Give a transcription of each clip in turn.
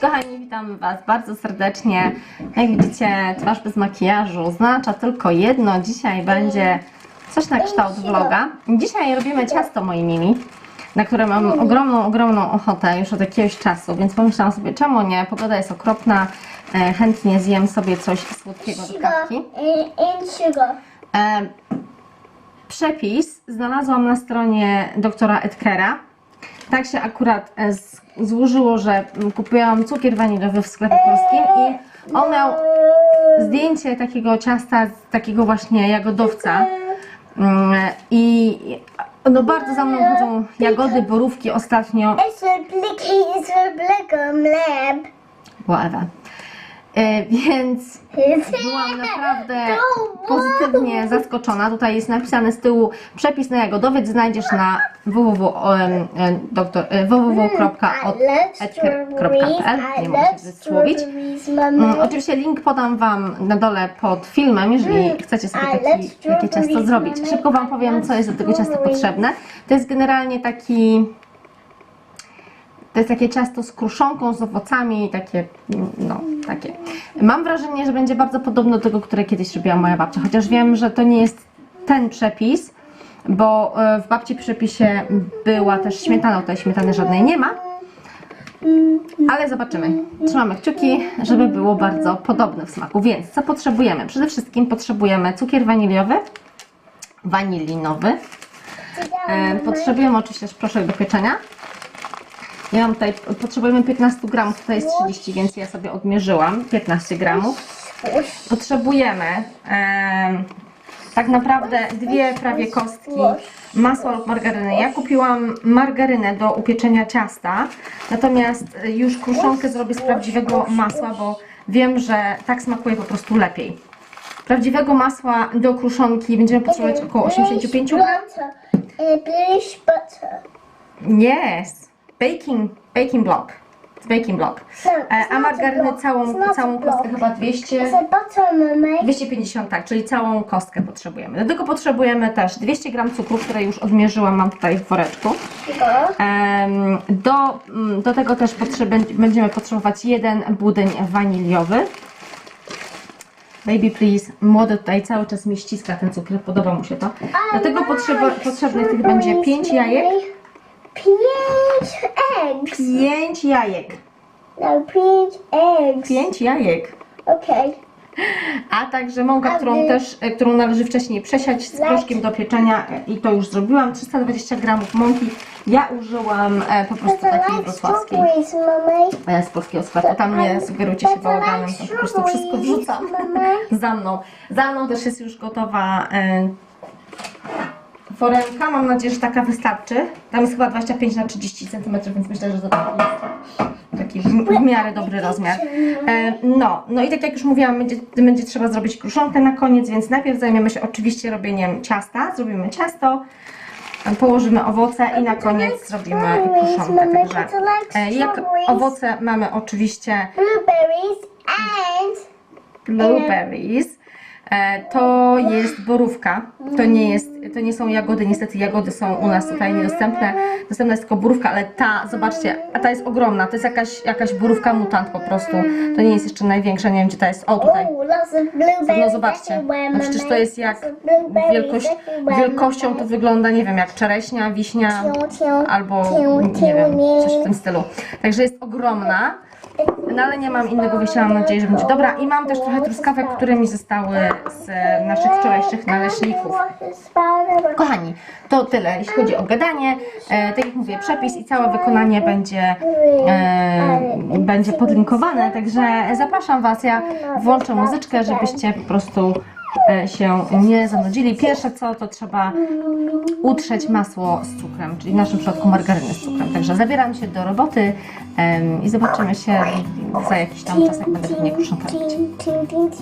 Cześć kochani, witam Was bardzo serdecznie. Jak widzicie, twarz bez makijażu oznacza tylko jedno. Dzisiaj będzie coś na kształt vloga. Dzisiaj robimy ciasto, moi mili, na które mam ogromną, ogromną ochotę już od jakiegoś czasu, więc pomyślałam sobie, czemu nie? Pogoda jest okropna, e, chętnie zjem sobie coś słodkiego do kawki. E, przepis znalazłam na stronie doktora Edkera. Tak się akurat e, złożyło, że kupiłam cukier waniliowy w sklepie polskim i on miał zdjęcie takiego ciasta, takiego właśnie jagodowca. Mm, I no bardzo za mną chodzą jagody, borówki ostatnio. It's a black, it's a black lamp. Whatever. E, więc Byłam naprawdę pozytywnie zaskoczona. Tutaj jest napisane z tyłu przepis na jagodowiec znajdziesz na www.www.etker.pl Nie mogę się wysłowić. Mm, Oczywiście link podam Wam na dole pod filmem, jeżeli chcecie sobie taki, takie ciasto zrobić. Szybko Wam powiem, co jest do tego ciasta potrzebne. To jest generalnie taki to jest takie ciasto z kruszonką, z owocami, takie, no, takie. Mam wrażenie, że będzie bardzo podobne do tego, które kiedyś robiła moja babcia, chociaż wiem, że to nie jest ten przepis, bo e, w babci przepisie była też śmietana, tutaj śmietany żadnej nie ma, ale zobaczymy. Trzymamy kciuki, żeby było bardzo podobne w smaku. Więc co potrzebujemy? Przede wszystkim potrzebujemy cukier waniliowy, wanilinowy, e, potrzebujemy oczywiście proszek do pieczenia, ja mam tutaj, potrzebujemy 15 gramów, tutaj jest 30, więc ja sobie odmierzyłam 15 gramów. Potrzebujemy em, tak naprawdę dwie prawie kostki masła lub margaryny. Ja kupiłam margarynę do upieczenia ciasta, natomiast już kruszonkę zrobię z prawdziwego masła, bo wiem, że tak smakuje po prostu lepiej. Prawdziwego masła do kruszonki będziemy potrzebować około 85 gram. butter. Yes, baking, baking block. Baking block. E, a margaryny całą, całą kostkę chyba 200, It's a butter, mummy. 250, tak, czyli całą kostkę potrzebujemy. Do tego potrzebujemy też 200 gram cukru, które już odmierzyłam, mam tutaj w woreczku. Em, Do, mm, do tego też potrzeby, będziemy potrzebować jeden budyń waniliowy. Baby please, młody tutaj cały czas mi ściska ten cukier, podoba mu się to. Do tego potrzeba, potrzebnych tych będzie 5 jajek. Pięć eggs. 5 jajek. No, pięć eggs. 5 jajek. Okay. A także mąka, którą też, e, którą należy wcześniej przesiać z proszkiem do pieczenia i to już zrobiłam. 320 gramów mąki. Ja użyłam e, po prostu takiej wrocławskiej e, z polskiego sklepu. Tam nie sugerujcie się bałaganem, tam po prostu wszystko wrzucam za mną. Za mną też jest już gotowa e, foremka. Mam nadzieję, że taka wystarczy. Tam jest chyba 25 na 30 cm, więc myślę, że to jest taki w, miarę dobry rozmiar. E, no, no i tak jak już mówiłam, będzie, będzie trzeba zrobić kruszonkę na koniec, więc najpierw zajmiemy się oczywiście robieniem ciasta. Zrobimy ciasto, położymy owoce i na koniec zrobimy kruszonkę. Także e, jak owoce mamy oczywiście Blueberries and blueberries. E, To jest borówka, to nie, jest, to nie są jagody, niestety jagody są u nas tutaj niedostępne, dostępna jest tylko borówka, ale ta, zobaczcie, a ta jest ogromna, to jest jakaś, jakaś borówka mutant po prostu, to nie jest jeszcze największa, nie wiem gdzie ta jest, o tutaj, no zobaczcie, no przecież to jest jak wielkość, wielkością to wygląda, nie wiem, jak czereśnia, wiśnia, albo nie wiem, coś w tym stylu. Także jest ogromna, no ale nie mam innego wyjścia, mam nadzieję, że będzie dobra. I mam też trochę truskawek, które mi zostały z naszych wczorajszych naleśników. Kochani, to tyle, jeśli chodzi o gadanie. E, tak jak mówię, przepis i całe wykonanie będzie, e, będzie podlinkowane, także zapraszam Was. Ja włączę muzyczkę, żebyście po prostu się nie zanudzili. Pierwsze co, to trzeba utrzeć masło z cukrem, czyli w naszym przypadku margarynę z cukrem. Także zabieram się do roboty i zobaczymy się za jakiś tam czas, jak będę pewnie kruszonkę robić.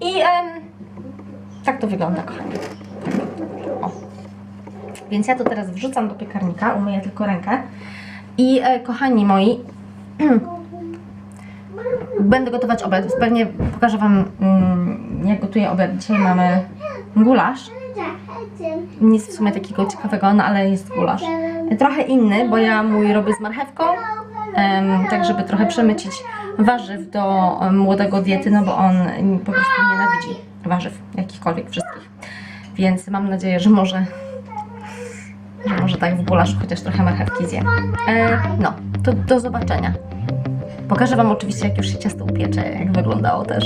I em, tak to wygląda, kochani. O. Więc ja to teraz wrzucam do piekarnika, umyję tylko rękę. I e, kochani moi, będę gotować obiad. Pewnie pokażę Wam, mm, jak gotuję obiad. Dzisiaj mamy gulasz. Nic w sumie takiego ciekawego, no ale jest gulasz. Trochę inny, bo ja mój robię z marchewką, tak żeby trochę przemycić warzyw do młodego diety, no bo on po prostu nienawidzi warzyw, jakichkolwiek, wszystkich. Więc mam nadzieję, że może, że może tak w gulaszu chociaż trochę marchewki zje. E, no, to do zobaczenia. Pokażę Wam oczywiście, jak już się ciasto upiecze, jak wyglądało też.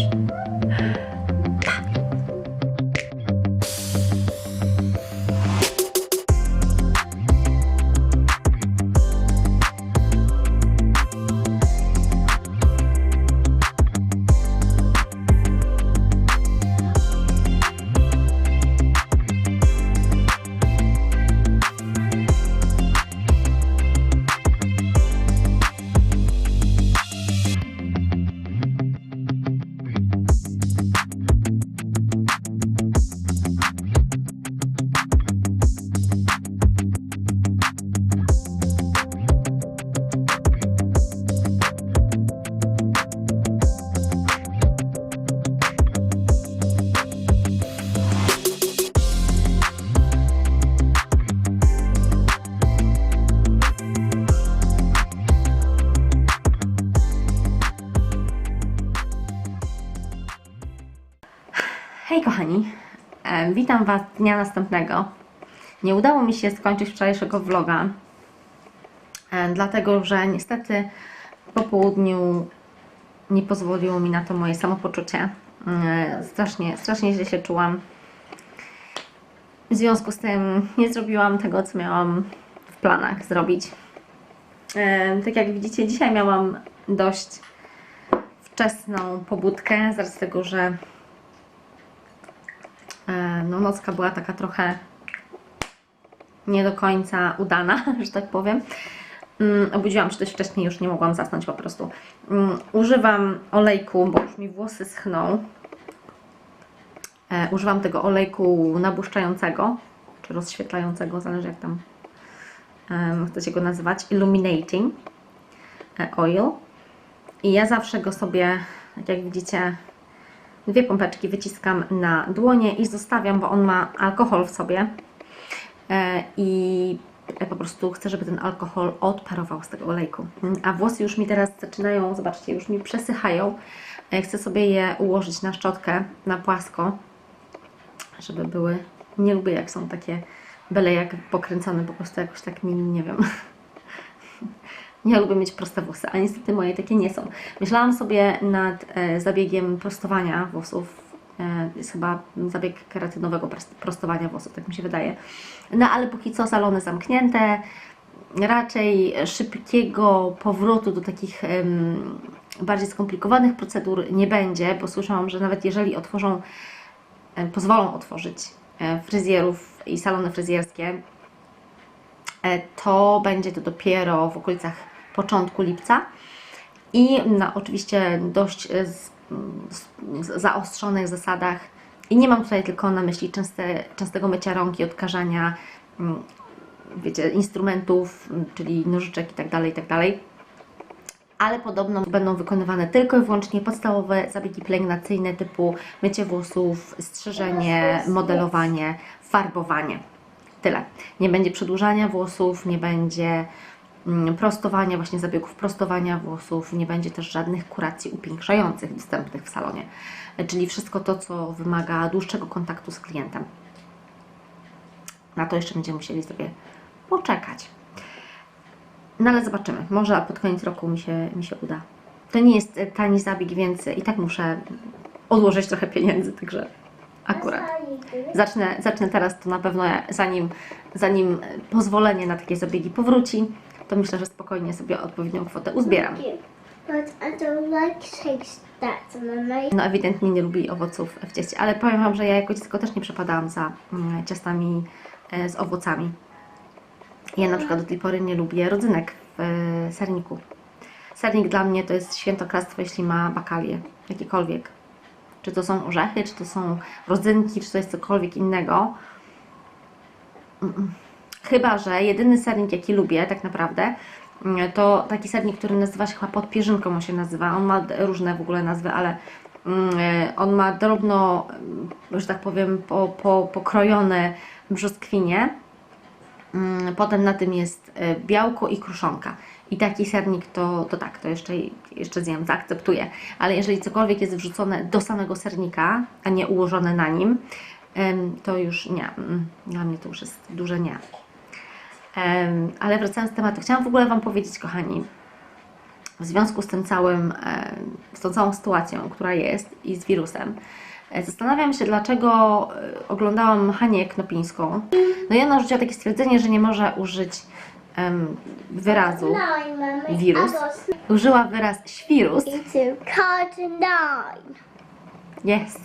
Witam Was dnia następnego. Nie udało mi się skończyć wczorajszego vloga, e, dlatego że niestety po południu nie pozwoliło mi na to moje samopoczucie. E, Strasznie, strasznie źle się czułam. W związku z tym nie zrobiłam tego, co miałam w planach zrobić. E, Tak jak widzicie, dzisiaj miałam dość wczesną pobudkę, z racji tego, że no nocka była taka trochę nie do końca udana, że tak powiem. Mm, Obudziłam się dość wcześnie, już nie mogłam zasnąć po prostu. Mm, Używam olejku, bo już mi włosy schną. E, Używam tego olejku nabłyszczającego, czy rozświetlającego, zależy jak tam chcecie go nazywać. Illuminating e, Oil. I ja zawsze go sobie, tak jak widzicie, dwie pompeczki wyciskam na dłonie i zostawiam, bo on ma alkohol w sobie E, i po prostu chcę, żeby ten alkohol odparował z tego olejku. A włosy już mi teraz zaczynają, zobaczcie, już mi przesychają. E, Chcę sobie je ułożyć na szczotkę, na płasko, żeby były, nie lubię jak są takie byle jak pokręcone, po prostu jakoś tak mi, nie wiem, ja lubię mieć proste włosy, a niestety moje takie nie są. Myślałam sobie nad e, zabiegiem prostowania włosów. Jest chyba zabieg keratynowego pros- prostowania włosów, tak mi się wydaje. No ale póki co salony zamknięte. Raczej szybkiego powrotu do takich bardziej skomplikowanych procedur nie będzie, bo słyszałam, że nawet jeżeli otworzą, e, pozwolą otworzyć e, fryzjerów i salony fryzjerskie, to będzie to dopiero w okolicach początku lipca i na oczywiście dość e, z, z, z zaostrzonych zasadach. I nie mam tutaj tylko na myśli częste, częstego mycia rąk i odkażania, mm, wiecie, instrumentów, mm, czyli nożyczek i tak dalej, i tak dalej. ale podobno będą wykonywane tylko i wyłącznie podstawowe zabiegi pielęgnacyjne typu mycie włosów, strzyżenie, modelowanie, farbowanie. Tyle. Nie będzie przedłużania włosów, nie będzie mm, prostowania, właśnie zabiegów prostowania włosów, nie będzie też żadnych kuracji upiększających dostępnych w salonie. Czyli wszystko to, co wymaga dłuższego kontaktu z klientem. Na to jeszcze będziemy musieli sobie poczekać. No ale zobaczymy. Może pod koniec roku mi się, mi się uda. To nie jest e, tani zabieg, więc i tak muszę odłożyć trochę pieniędzy, także akurat. Zacznę, zacznę teraz, to na pewno zanim, zanim pozwolenie na takie zabiegi powróci, to myślę, że spokojnie sobie odpowiednią kwotę uzbieram. But I don't like that No ewidentnie nie lubi owoców w cieście, ale powiem Wam, że ja jako dziecko też nie przepadałam za mm, ciastami e, z owocami. Ja na przykład do tej pory nie lubię rodzynek w e, serniku. Sernik dla mnie to jest świętokradztwo, jeśli ma bakalię, jakiekolwiek. Czy to są orzechy, czy to są rodzynki, czy to jest cokolwiek innego. Mm-mm. Chyba, że jedyny sernik, jaki lubię tak naprawdę, mm, to taki sernik, który nazywa się chyba podpierzynką, on się nazywa. On ma różne w ogóle nazwy, ale mm, e, on ma drobno, mm, że tak powiem, po, po, pokrojone brzoskwinie. Potem na tym jest e, białko i kruszonka. I taki sernik to, to tak, to jeszcze, jeszcze zjem, zaakceptuję. Ale jeżeli cokolwiek jest wrzucone do samego sernika, a nie ułożone na nim, to już nie. Dla mnie to już jest duże nie. Ale wracając do tematu, chciałam w ogóle Wam powiedzieć, kochani, w związku z tym całym, z tą całą sytuacją, która jest i z wirusem, e, zastanawiam się, dlaczego e, oglądałam Hanię Knopińską. No i ona rzuciła takie stwierdzenie, że nie może użyć em, wyrazu. Mummy. Wirus. Użyła wyraz świrus. Yes.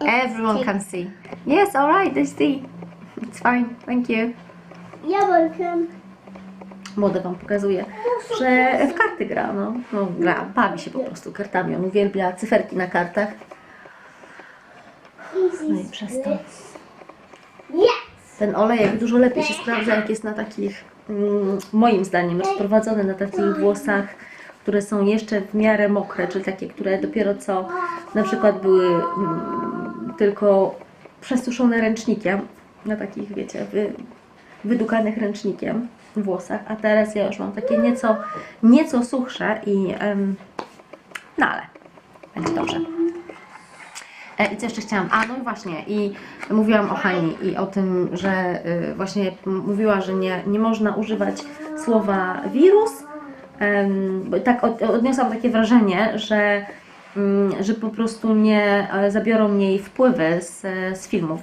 Everyone can see. Yes, alright, they see. It's fine, thank you. Welcome. Młode Wam pokazuje, że w karty gra, no. no gra, bawi się po prostu kartami. On uwielbia cyferki na kartach. No i przez to. Ten olejek dużo lepiej się sprawdza, jak jest na takich, mm, moim zdaniem, rozprowadzony na takich włosach, które są jeszcze w miarę mokre, czyli takie, które dopiero co na przykład były mm, tylko przesuszone ręcznikiem, na takich, wiecie, wy, wydukanych ręcznikiem włosach, a teraz ja już mam takie nieco, nieco suchsze i em, no ale będzie dobrze. E, I co jeszcze chciałam? A, no i właśnie, i mówiłam o Hani i o tym, że y, właśnie mówiła, że nie, nie można używać słowa wirus. Bo tak od, odniosłam takie wrażenie, że, mm, że po prostu nie e, zabiorą mnie jej wpływy z, z filmów,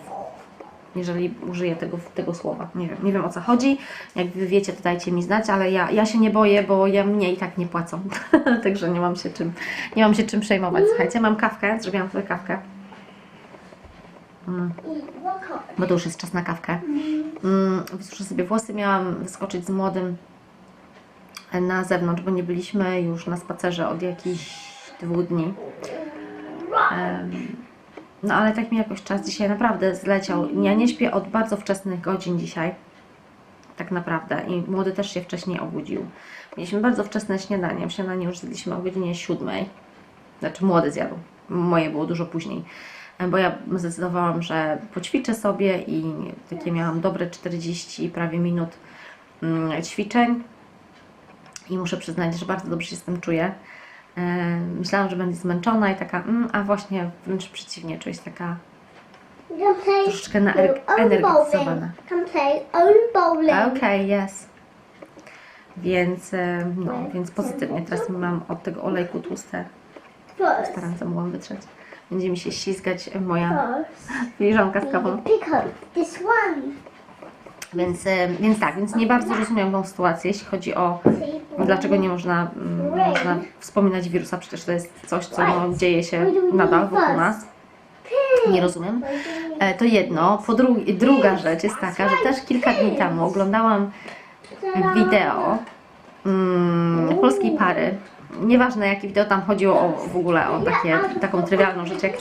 jeżeli użyję tego, tego słowa. Nie wiem, nie wiem o co chodzi. Jak wy wiecie, to dajcie mi znać, ale ja, ja się nie boję, bo ja mnie i tak nie płacą. Także nie mam się czym, nie mam się czym przejmować. Słuchajcie, mam kawkę, zrobiłam sobie kawkę. Card? bo to już jest czas na kawkę. Mm, sobie włosy, miałam wyskoczyć z młodym na zewnątrz, bo nie byliśmy już na spacerze od jakichś dwóch dni. Em, no ale tak mi jakoś czas dzisiaj naprawdę zleciał. Ja nie śpię od bardzo wczesnych godzin dzisiaj. Tak naprawdę. I młody też się wcześniej obudził. Mieliśmy bardzo wczesne śniadanie. Śniadanie już zjedliśmy o godzinie siódmej. Znaczy młody zjadł. Moje było dużo później. E, Bo ja zdecydowałam, że poćwiczę sobie i takie miałam dobre 40 prawie minut mm, ćwiczeń. I muszę przyznać, że bardzo dobrze się z tym czuję. E, Myślałam, że będę zmęczona i taka, mm, a właśnie wręcz przeciwnie, czuję się taka troszeczkę na your own energetyzowana. bowling. Can play own bowling. Okej, yes. Więc, e, no, więc pozytywnie. Teraz mam od tego olejku tłuste. Staram się mułam wytrzeć. Będzie mi się ślizgać moja filiżanka z kawą. This one. Więc, e, więc tak, więc nie bardzo rozumiem tą sytuację, jeśli chodzi o dlaczego nie można, mm, można wspominać wirusa. Przecież to jest coś, co no, dzieje się nadal wokół nas. Nie rozumiem. E, To jedno. Po drugie, druga rzecz jest taka, że też kilka dni temu oglądałam wideo mm, polskiej pary. Nieważne jakie wideo tam chodziło o, w ogóle o takie, taką trywialną rzecz jak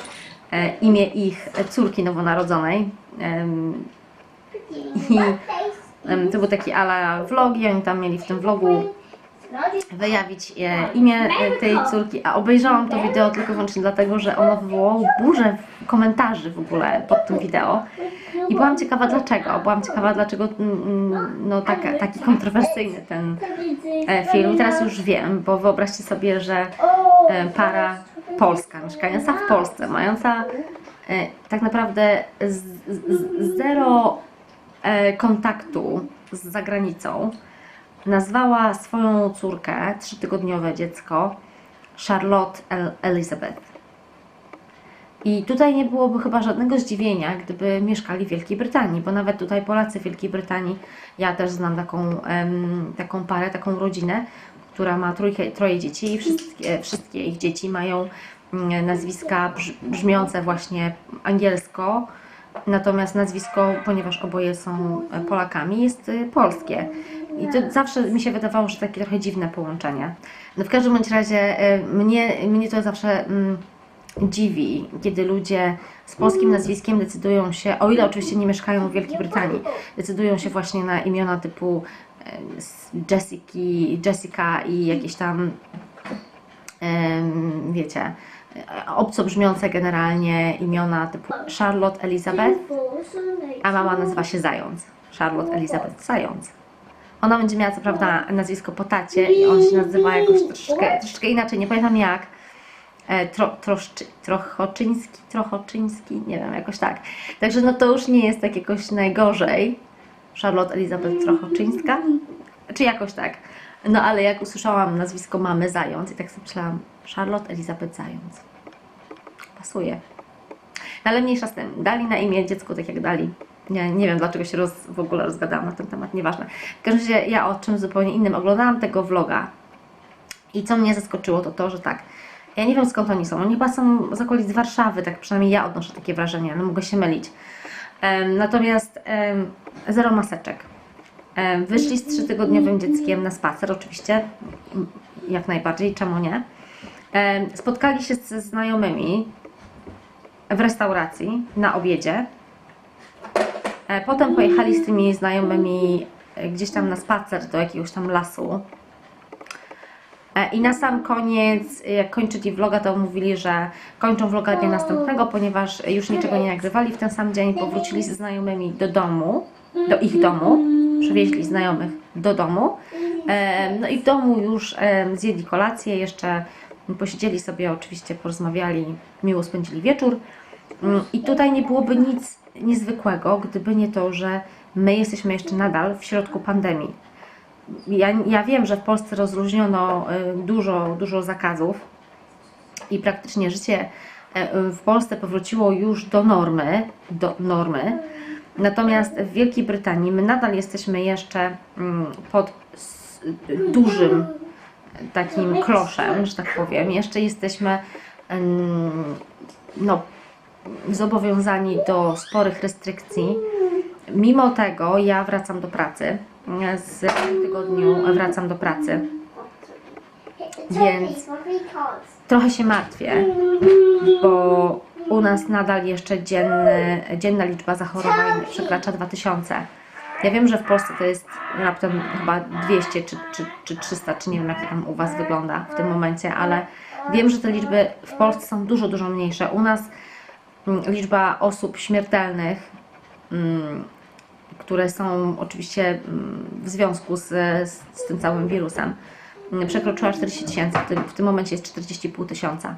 e, imię ich córki nowonarodzonej. Em, I to był taki ala vlog i oni tam mieli w tym vlogu wyjawić e, imię e, tej córki, a obejrzałam to wideo tylko wyłącznie dlatego, że ono wywołało burzę komentarzy w ogóle pod tym wideo. I byłam ciekawa dlaczego. Byłam ciekawa dlaczego mm, mm, no, taki kontrowersyjny ten e, film. I teraz już wiem, bo wyobraźcie sobie, że para polska, mieszkająca w Polsce, mająca tak naprawdę z, z, zero kontaktu z zagranicą, nazwała swoją córkę, trzytygodniowe dziecko, Charlotte El Elizabeth. I tutaj nie byłoby chyba żadnego zdziwienia, gdyby mieszkali w Wielkiej Brytanii, bo nawet tutaj Polacy w Wielkiej Brytanii, ja też znam taką, taką parę, taką rodzinę, która ma trójkę, troje dzieci i wszystkie, wszystkie ich dzieci mają mm, nazwiska brz, brzmiące właśnie angielsko, natomiast nazwisko, ponieważ oboje są e, Polakami, jest e, polskie. I to zawsze mi się wydawało, że takie trochę dziwne połączenie. No w każdym bądź razie e, mnie, mnie to zawsze mm, dziwi, kiedy ludzie z polskim nazwiskiem decydują się, o ile oczywiście nie mieszkają w Wielkiej Brytanii, decydują się właśnie na imiona typu Jessica, Jessica i jakieś tam, wiecie, obco brzmiące generalnie imiona typu Charlotte Elizabeth, a mama nazywa się Zając. Charlotte Elizabeth Zając. Ona będzie miała co prawda nazwisko po tacie i on się nazywa jakoś troszeczkę, troszeczkę inaczej, nie pamiętam jak. E, Tro, troszczy, trochoczyński, trochoczyński, nie wiem, jakoś tak. Także no to już nie jest tak jakoś najgorzej. Charlotte Elizabeth Trochoczyńska, czy jakoś tak. No ale jak usłyszałam nazwisko mamy Zając i tak sobie myślałam, Charlotte Elizabeth Zając. Pasuje. No ale mniejsza z tym. Dali na imię dziecku tak jak dali. Nie, nie wiem dlaczego się roz, w ogóle rozgadałam na ten temat, nieważne. W każdym razie ja o czymś zupełnie innym oglądałam tego vloga i co mnie zaskoczyło to to, że tak, ja nie wiem skąd oni są. Oni chyba są z okolic Warszawy, tak przynajmniej ja odnoszę takie wrażenie, ale mogę się mylić. Em, natomiast em, zero maseczek. Em, wyszli z trzytygodniowym dzieckiem na spacer, oczywiście, jak najbardziej, czemu nie. Em, spotkali się ze znajomymi w restauracji na obiedzie. E, Potem pojechali z tymi znajomymi e, gdzieś tam na spacer do jakiegoś tam lasu. E, I na sam koniec, jak kończyli vloga, to mówili, że kończą vloga dnia następnego, ponieważ już niczego nie nagrywali w ten sam dzień. Powrócili ze znajomymi do domu, do ich domu, przywieźli znajomych do domu. E, No i w domu już e, zjedli kolację, jeszcze posiedzieli sobie, oczywiście porozmawiali, miło spędzili wieczór. Mm, I tutaj nie byłoby nic niezwykłego, gdyby nie to, że my jesteśmy jeszcze nadal w środku pandemii. Ja, ja wiem, że w Polsce rozluźniono y, dużo, dużo zakazów i praktycznie życie e, w Polsce powróciło już do normy, do normy. Natomiast w Wielkiej Brytanii my nadal jesteśmy jeszcze mm, pod dużym takim kloszem, że tak powiem. Jeszcze jesteśmy em, no, zobowiązani do sporych restrykcji. Mimo tego ja wracam do pracy. Z tygodniu wracam do pracy. Więc trochę się martwię, bo u nas nadal jeszcze dzienny, dzienna liczba zachorowań przekracza 2000. Ja wiem, że w Polsce to jest raptem chyba 200 czy, czy, czy 300, czy nie wiem jak tam u Was wygląda w tym momencie, ale wiem, że te liczby w Polsce są dużo, dużo mniejsze. U nas mm, liczba osób śmiertelnych, mm, które są oczywiście mm, w związku z, z, tym całym wirusem, przekroczyła 40 tysięcy. W tym, momencie jest 40,5 tysiąca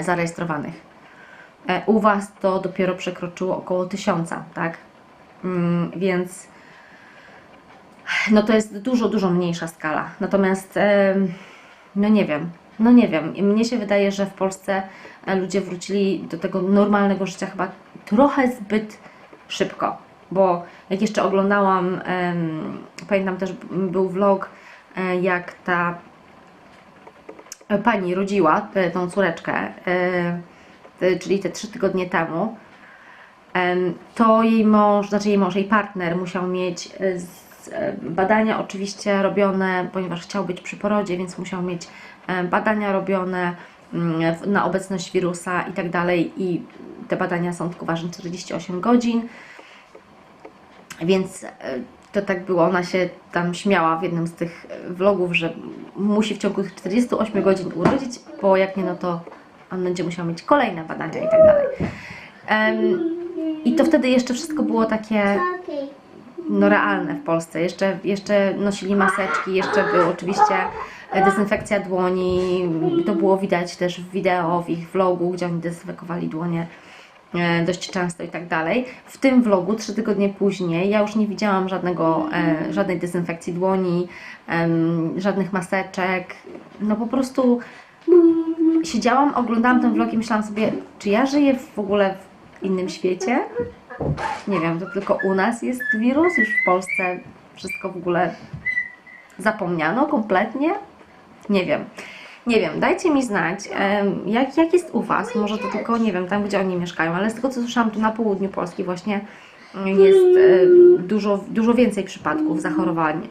zarejestrowanych. E, U Was to dopiero przekroczyło około tysiąca, tak? Mm, Więc no to jest dużo, dużo mniejsza skala. Natomiast em, no nie wiem, no nie wiem. Mnie się wydaje, że w Polsce e, ludzie wrócili do tego normalnego życia chyba trochę zbyt szybko, bo jak jeszcze oglądałam, pamiętam też był vlog, e, jak ta e, pani rodziła e, tą córeczkę, e, e, czyli te trzy tygodnie temu, em, to jej mąż, znaczy jej mąż, jej partner musiał mieć e, e, badania oczywiście robione, ponieważ chciał być przy porodzie, więc musiał mieć badania robione mm, na obecność wirusa i tak dalej i te badania są tylko ważne 48 godzin. Więc to tak było, ona się tam śmiała w jednym z tych vlogów, że musi w ciągu tych 48 godzin urodzić, bo jak nie, no to on będzie musiał mieć kolejne badania i tak dalej. I to wtedy jeszcze wszystko było takie no, realne w Polsce. Jeszcze, jeszcze nosili maseczki, jeszcze był oczywiście dezynfekcja dłoni. To było widać też w wideo, w ich vlogu, gdzie oni dezynfekowali dłonie dość często i tak dalej. W tym vlogu, trzy tygodnie później, ja już nie widziałam żadnego, e, żadnej dezynfekcji dłoni, żadnych maseczek. No po prostu siedziałam, oglądałam ten vlog i myślałam sobie, czy ja żyję w ogóle w innym świecie? Nie wiem, to tylko u nas jest wirus, już w Polsce wszystko w ogóle zapomniano kompletnie? Nie wiem. Nie wiem, dajcie mi znać, jak, jak jest u Was. Może to tylko, nie wiem, tam gdzie oni mieszkają, ale z tego co słyszałam, tu na południu Polski właśnie jest dużo, dużo więcej przypadków zachorowań.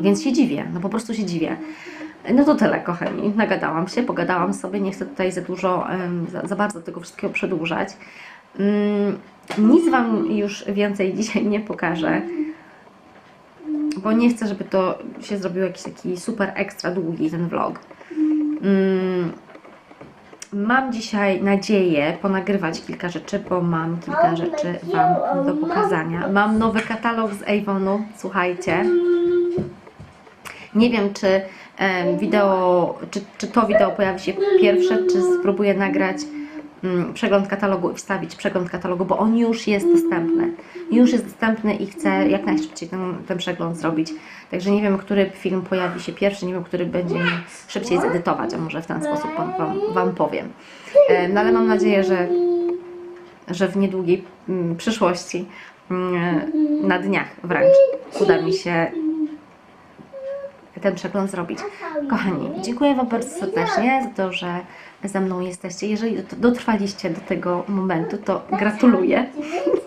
Więc się dziwię, no po prostu się dziwię. No to tyle, kochani. Nagadałam się, pogadałam sobie, nie chcę tutaj za dużo, za, za bardzo tego wszystkiego przedłużać. Mm, Nic Wam już więcej dzisiaj nie pokażę, bo nie chcę, żeby to się zrobił jakiś taki super ekstra długi ten vlog. Mm, Mam dzisiaj nadzieję ponagrywać kilka rzeczy, bo mam kilka rzeczy Wam do pokazania. Mam nowy katalog z Avonu, słuchajcie. Nie wiem, czy em, wideo, czy, czy to wideo pojawi się pierwsze, czy spróbuję nagrać przegląd katalogu i wstawić przegląd katalogu, bo on już jest dostępny. Już jest dostępny i chcę jak najszybciej ten, ten przegląd zrobić. Także nie wiem, który film pojawi się pierwszy, nie wiem, który będzie szybciej zedytować, a może w ten sposób wam, wam, wam powiem. E, No ale mam nadzieję, że, że w niedługiej mm, przyszłości, mm, na dniach wręcz, uda mi się ten przegląd zrobić. Kochani, dziękuję Wam bardzo serdecznie za to, że ze mną jesteście. Jeżeli dot- dotrwaliście do tego momentu, to gratuluję.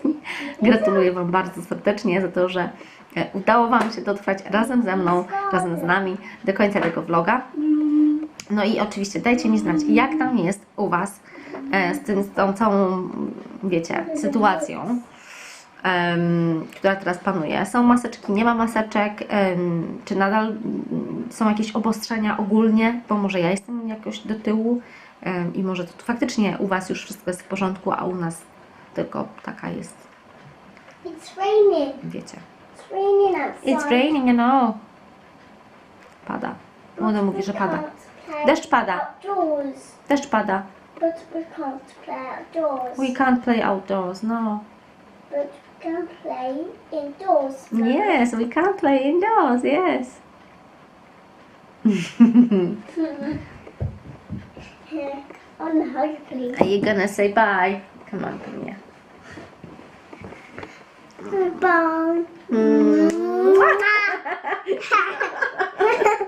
Gratuluję Wam bardzo serdecznie za to, że e, udało Wam się dotrwać razem ze mną, razem z nami do końca tego vloga. No i oczywiście dajcie mi znać, jak tam jest u Was e, z, tym, z tą całą, wiecie, sytuacją która teraz panuje. Są maseczki, nie ma maseczek, czy nadal mm, są jakieś obostrzenia ogólnie, bo może ja jestem jakoś do tyłu i może to faktycznie u Was już wszystko jest w porządku, a u nas tylko taka jest, It's raining. wiecie. It's raining outside. It's raining, know. Pada. Młoda mówi, że pada. Deszcz pada, deszcz pada. But we can't play outdoors. We can't play outdoors, no. But can play indoors. Yes, we can't play indoors, yes. oh no, please. Are you gonna say bye? Come on, come here. Bye. Mm.